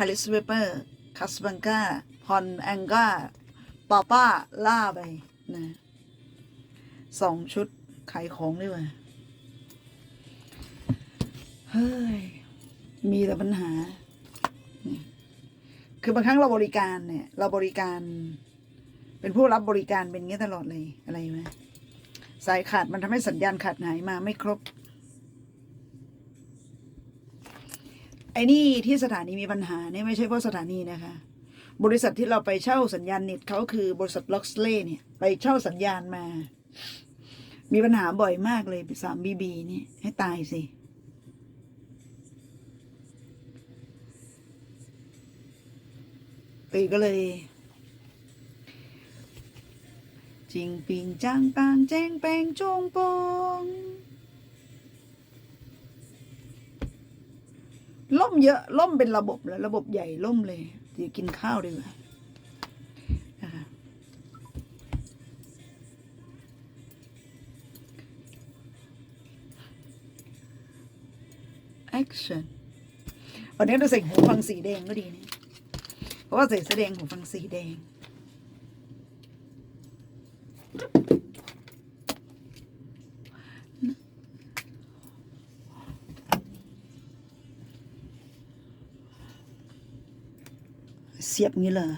คาริสเวเปอร์คาสบังกาพอนแองกาปาป้า ล่าไปนะสองชุดขายของด้วยว่ะเฮ้ย มีแต่ปัญหา คือบางครั้งเราบริการเนี่ย เราบริการ เป็นผู้รับบริการเป็นอย่างนี้ตลอดเลยอะไรไหมสายขาดมันทำให้สัญญาณขาดหายมาไม่ครบ ไอ้นี่ที่สถานีมีปัญหาเนี่ยไม่ใช่เพราะสถานีนะคะ บริษัทที่เราไปเช่าสัญญาณเน็ตเขาคือบริษัทล็อกสเล่เนี่ย ไปเช่าสัญญาณมา มีปัญหาบ่อยมากเลยสามบีบีนี่ให้ตายสิตีก็เลยจิงปิงจางปางแจ้งแปงจงปอง ล่มเยอะล่มเป็นระบบแล้วระบบใหญ่ล่มเลยเดี๋ยวกินข้าวดีกว่านะคะ action วันนี้เราใส่หูฟังสีแดงก็ดีนะเพราะว่าใส่แสดงหูฟังสีแดง เสียบงี้เหรอ